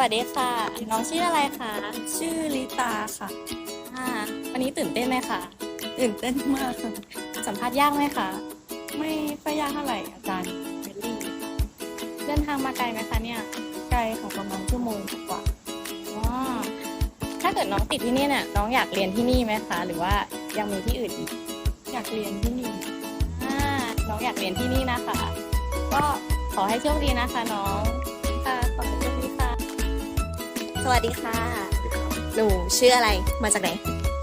วัสดีค่ะ น้องชื่ออะไรคะ ชื่อลิตาค่ะอ่าวันนี้ตื่นเต้นไหมคะ ตื่นเต้นมากค่ะสัมภาษณ์ยากไหมคะ ไม่ค่อยยากเท่าไหร่อาจารย์เบลลี่เดินทางมาไกลไหมคะเนี่ยไกลของประมาณชั่วโมงกว่าอ๋อถ้าเกิดน้องติดที่นี่เนี่ยน้องอยากเรียนที่นี่ไหมคะ หรือว่ายังมีที่อื่นอีก อยากเรียนที่นี่อ่าน้องอยากเรียนที่นี่นะคะ ก็ขอให้โชคดีนะคะน้อง สวัสดีค่ะ หนูชื่ออะไร มาจากไหน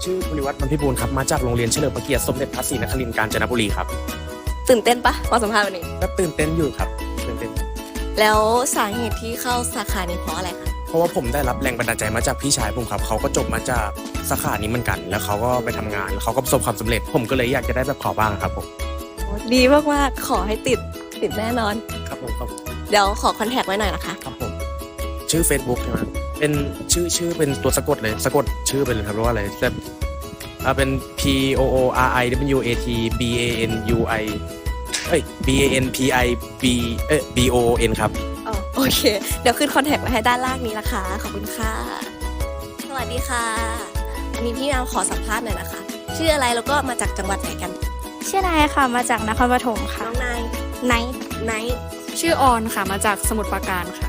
ชื่อภูริวัฒน์มันพิบูลครับ มาจากโรงเรียนเฉลิมพระเกียรติสมเด็จพระศรีนครินทร์กาญจนบุรีครับ ตื่นเต้นปะมาสัมภาษณ์วันนี้ ก็ตื่นเต้นอยู่ครับ ตื่นเต้น แล้วสาเหตุที่เข้าสาขานี้เพราะอะไรคะ เพราะว่าผมได้รับแรงบันดาลใจมาจากพี่ชายผมครับ เขาก็จบมาจากสาขานี้เหมือนกัน แล้วเขาก็ไปทำงาน แล้วเขาก็ประสบความสำเร็จ ผมก็เลยอยากจะได้แบบเขาบ้างครับผม ดีมากๆ ขอให้ติด ติดแน่นอน ครับผมครับเดี๋ยวขอคอนแทคไว้หน่อยนะคะ ครับผม ชื่อ Facebook ใช่ไหม เป็นชื่อชื่อเป็นตัวสะกดเลยสะกดชื่อไปเลยครับว่าอะไรแต่อ่าเป็น P O O R I W A T B A N U I เอ้ย B A N P I B เอ้ย B O O N ครับอ๋อโอเค เดี๋ยวขึ้นคอนแทคไว้ให้ด้านล่างนี้นะคะ ขอบคุณค่ะ สวัสดีค่ะ อันนี้พี่นาวขอสัมภาษณ์หน่อยนะคะ ชื่ออะไรแล้วก็มาจากจังหวัดไหนกัน ชื่อนายค่ะมาจากนครปฐมค่ะน้องนายไนไนท์ชื่อออนค่ะมาจากสมุทรปราการค่ะ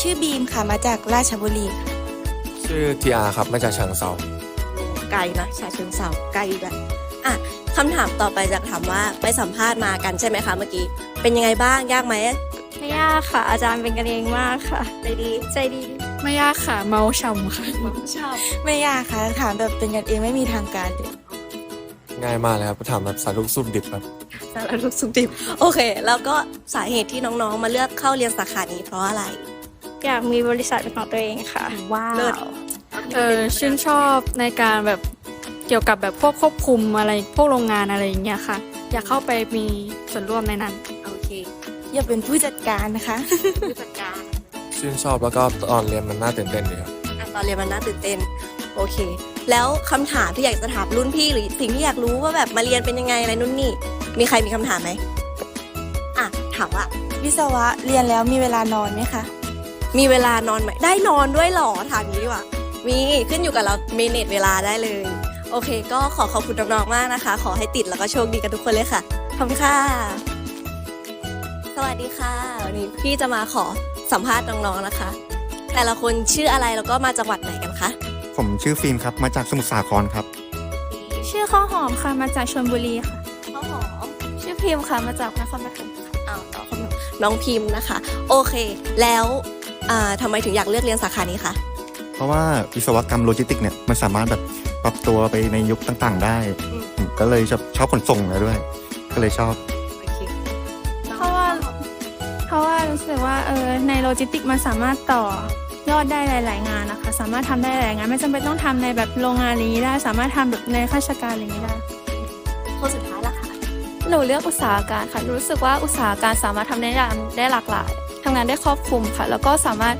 ชื่อบีมค่ะมาจากราชบุรีค่ะชื่อทีอาครับมาจากฉะเชิงเซาไกลนะชาเชิงเซาไกลแบบอะคำถามต่อไปจะถามว่าไปสัมภาษณ์มากันใช่ไหมคะเมื่อกี้ เป็นยังไงบ้างยากไหมไม่ยากค่ะ อาจารย์เป็นกันเองมากค่ะ ใจดีใจดี ไม่ยากค่ะ เมาฉ่ำค่ะชอบไม่ยากค่ะถามแบบเป็นกันเองไม่มีทางการเลยง่ายมากเลยครับถามแบบสารุกสุดดิบครับสารทุกข์สุขดิบ โอเค แล้วก็สาเหตุที่น้องๆมาเลือกเข้าเรียนสาขานี้เพราะอะไร อยากมีบริษัทเป็นของตัวเองค่ะ ว้าวเลิศเออชื่นชอบในการแบบเกี่ยวกับแบบพวกควบคุมอะไรพวกโรงงานอะไรอย่างเงี้ยค่ะ อยากเข้าไปมีส่วนร่วมในนั้น โอเคอยากเป็นผู้จัดการนะคะผู้จัดการชื่นชอบแล้วก็ตอนเรียนมันน่าตื่นเต้นดีครับอะตอนเรียนมันน่าตื่นเต้นโอเค แล้วคำถามที่อยากจะถามรุ่นพี่หรือสิ่งที่อยากรู้ว่าแบบมาเรียนเป็นยังไงอะไรนู่นนี่ มีใครมีคำถามไหมอะถามว่าวิศวะเรียนแล้วมีเวลานอนไหมคะ มีเวลานอนไหมได้นอนด้วยเหรอถามนี้ดีกว่ามีขึ้นอยู่กับเราเมเนจเวลาได้เลย โอเค ก็ขอขอบคุณน้องๆมากนะคะ ขอให้ติดแล้วก็โชคดีกันทุกคนเลยค่ะขอบคุณค่ะ สวัสดีค่ะ วันนี้พี่จะมาขอสัมภาษณ์น้องๆนะคะ แต่ละคนชื่ออะไรแล้วก็มาจังหวัดไหนกันคะผมชื่อฟิล์มครับ มาจากสมุทรสาครครับ ชื่อข้าวหอมค่ะมาจากชลบุรีค่ะข้าวหอมชื่อพิมพ์ค่ะมาจากนครปฐมค่ะอ้าวต่อคำถามน้องพิมพ์นะคะ โอเค แล้ว อ่าทำไมถึงอยากเลือกเรียนสาขานี้คะ เพราะว่าวิศวกรรมโลจิสติกส์เนี่ยมันสามารถแบบปรับตัวไปในยุคต่างๆ ได้อืมผมก็เลยชอบชอบขนส่งนะด้วย ก็เลยชอบโอเคเพราะว่าเพราะว่ารู้สึกว่าเออในโลจิสติกส์มันสามารถต่อยอดได้หลาย ๆ งานนะคะ สามารถทำได้หลายงาน ไม่จำเป็นต้องทำในแบบโรงงานอะไรอย่างนี้ได้ สามารถทำแบบในข้าราชการอะไรอย่างนี้ได้คนสุดท้ายละค่ะหนูเลือกอุตสาหการค่ะรู้สึกว่าอุตสาหการสามารถทำได้งานได้หลากหลาย ทำงานได้ครอบคลุมค่ะ แล้วก็สามารถ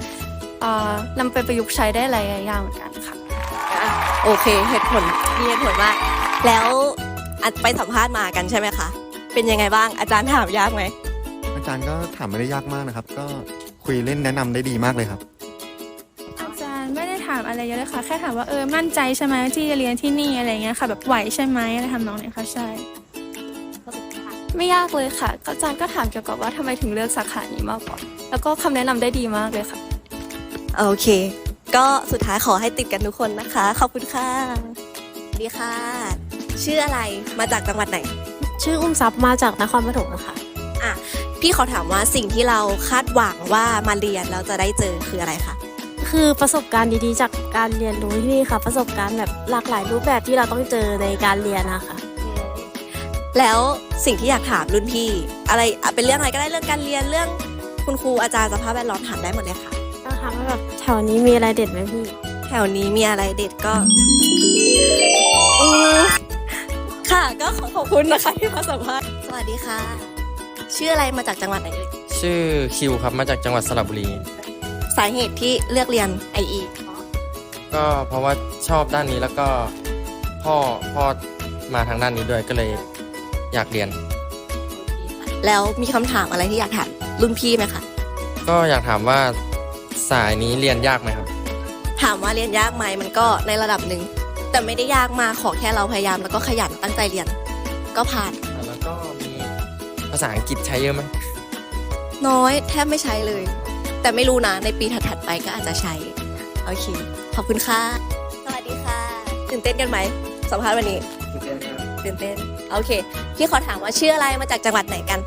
เอ่อนำไปประยุกต์ใช้ได้หลายอย่างเหมือนกันค่ะ โอเคเหตุผลมีเหตุผลมากแล้วอัดไปสัมภาษณ์มากันใช่ไหมคะ เป็นยังไงบ้างอาจารย์ถามยากไหมอาจารย์ก็ถามไม่ได้ยากมากนะครับ ก็คุยเล่นแนะนำได้ดีมากเลยครับอาจารย์ไม่ได้ถามอะไรเยอะเลยค่ะ แค่ถามว่าเออมั่นใจใช่ไหมที่จะเรียนที่นี่อะไรเงี้ยค่ะ แบบไหวใช่ไหมอะไรทำนองเนี้ยค่ะใช่ ไม่ยากเลยค่ะอาจารย์ก็ถามเกี่ยวกับว่าทำไมถึงเลือกสาขานี้มากกว่า แล้วก็คำแนะนำได้ดีมากเลยค่ะ โอเค ก็สุดท้ายขอให้ติดกันทุกคนนะคะ ขอบคุณค่ะสวัสดีค่ะ ชื่ออะไรมาจากจังหวัดไหน ชื่ออุ้มทรัพย์มาจากนครปฐมค่ะอะ พี่ขอถามว่าสิ่งที่เราคาดหวังว่ามาเรียนแล้วจะได้เจอคืออะไรคะคือประสบการณ์ดีๆ จากการเรียนรู้ที่นี่ค่ะ ประสบการณ์แบบหลากหลายรูปแบบที่เราต้องเจอในการเรียนนะคะ แล้วสิ่งที่อยากถามรุ่นพี่ อะไรอะเป็นเรื่องอะไรก็ได้เรื่องการเรียนเรื่องคุณครูอาจารย์สภาพแวดล้อมถามได้หมดเลยค่ะก็ถามว่าแบบแถวนี้มีอะไรเด็ดไหมพี่ แถวนี้มีอะไรเด็ดก็อืมค่ะ ก็ขอขอบคุณนะคะที่มาสัมภาษณ์สวัสดีค่ะ ชื่ออะไรมาจากจังหวัดไหนเอ่ยชื่อคิวครับมาจากจังหวัดสระบุรี สาเหตุที่เลือกเรียน IE ก็เพราะว่าชอบด้านนี้แล้วก็พ่อพ่อมาทางด้านนี้ด้วยก็เลย อยากเรียน แล้วมีคำถามอะไรที่อยากถามรุ่นพี่ไหมคะก็อยากถามว่าสายนี้เรียนยากไหมครับ ถามว่าเรียนยากไหมมันก็ในระดับหนึ่งแต่ไม่ได้ยากมากขอแค่เราพยายามแล้วก็ขยันตั้งใจเรียน ก็ผ่านแล้วก็มีภาษาอังกฤษใช้เยอะไหมน้อยแทบไม่ใช้เลย แต่ไม่รู้นะในปีถัดๆไปก็อาจจะใช้โอเคขอบคุณค่ะสวัสดีค่ะตื่นเต้นกันไหมสัมภาษณ์วันนี้ตื่นเต้น โอเค พี่ขอถามว่าชื่ออะไรมาจากจังหวัดไหนกัน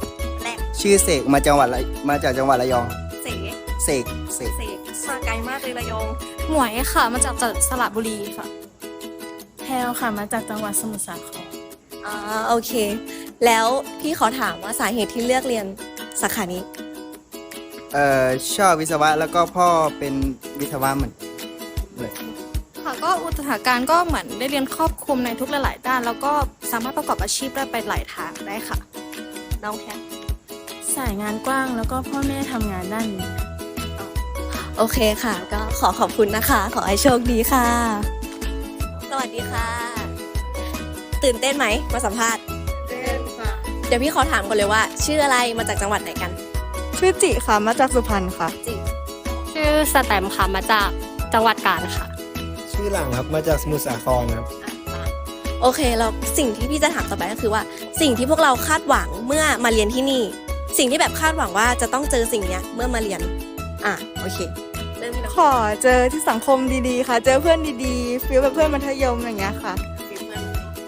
แรกชื่อเสกมาจังหวัดระมาจากจังหวัดระยองเสเสกเสกเสกมาไกลมากเลยระยองหมวยค่ะมาจากจังหวัดสระบุรีค่ะแพลวค่ะมาจากจังหวัดสมุทรสาครอ่าโอเค แล้วพี่ขอถามว่าสาเหตุที่เลือกเรียนสาขานี้ เอ่อชอบวิศวะแล้วก็พ่อเป็นวิศวะเหมือนเลยค่ะ ก็อุตสาหการก็เหมือนได้เรียนครอบคลุมในทุกหลาย ๆ ด้าน แล้วก็สามารถประกอบอาชีพได้ไปหลายทางได้ค่ะ น้องแคทสายงานกว้างแล้วก็พ่อแม่ทำงานด้านนี้โอเคค่ะ ก็ขอขอบคุณนะคะ ขอให้โชคดีค่ะ สวัสดีค่ะ ตื่นเต้นไหมมาสัมภาษณ์เต้นค่ะเดี๋ยวพี่ขอถามก่อนเลยว่า ชื่ออะไรมาจากจังหวัดไหนกัน ชื่อจิค่ะมาจากสุพรรณค่ะ จิ ชื่อสแตมค่ะมาจากจังหวัดกาญค่ะ ชื่อหลังครับมาจากสมุทรสาครครับ โอเคแล้วสิ่งที่พี่จะถามต่อไปก็คือว่า สิ่งที่พวกเราคาดหวังเมื่อมาเรียนที่นี่ สิ่งที่แบบคาดหวังว่าจะต้องเจอสิ่งเนี้ยเมื่อมาเรียน อะโอเคเริ่มที่น้องขอเจอที่สังคมดีๆ ค่ะ เจอเพื่อนดีๆฟีลแบบเพื่อนมัธยมอย่างเงี้ยค่ะฟิลเพื่อน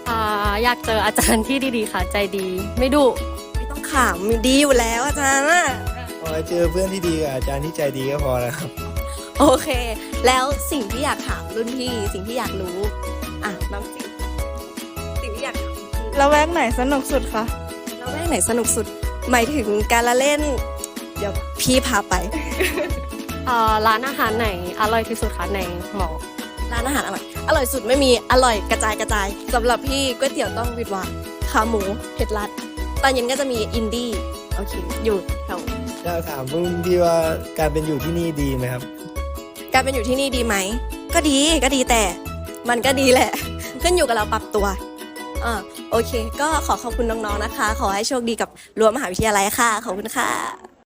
อ่าอยากเจออาจารย์ที่ดีๆค่ะ ใจดี ไม่ดุไม่ต้องขำดีอยู่แล้วอาจารย์อะขอให้เจอเพื่อนที่ดีกับอาจารย์ที่ใจดีก็พอแล้วครับ โอเค แล้วสิ่งที่อยากถามรุ่นพี่ สิ่งที่อยากรู้ อะน้องจิสิ่งที่อยากถามรุ่นพี่แล้วแวกไหนสนุกสุดคะแล้วแม่งไหนสนุกสุด หมายถึงการละเล่น เดี๋ยวพี่พาไปอ่าร้านอาหารไหนอร่อยที่สุดคะในหมอร้านอาหารอร่อย อร่อยสุดไม่มี อร่อยกระจายกระจายสำหรับพี่ก๋วยเตี๋ยวต้องวิดวาขาหมูเผ็ดรัด ตอนเย็นก็จะมีอินดี้ โอเค อยู่แถว อยากถามรุ่นพี่ว่าการเป็นอยู่ที่นี่ดีไหมครับ การเป็นอยู่ที่นี่ดีไหม ก็ดีก็ดีแต่มันก็ดีแหละ ขึ้นอยู่กับเราปรับตัวอ่าโอเค ก็ขอขอบคุณน้องๆนะคะ ขอให้โชคดีกับรั้วมหาวิทยาลัยค่ะ ขอบคุณค่ะ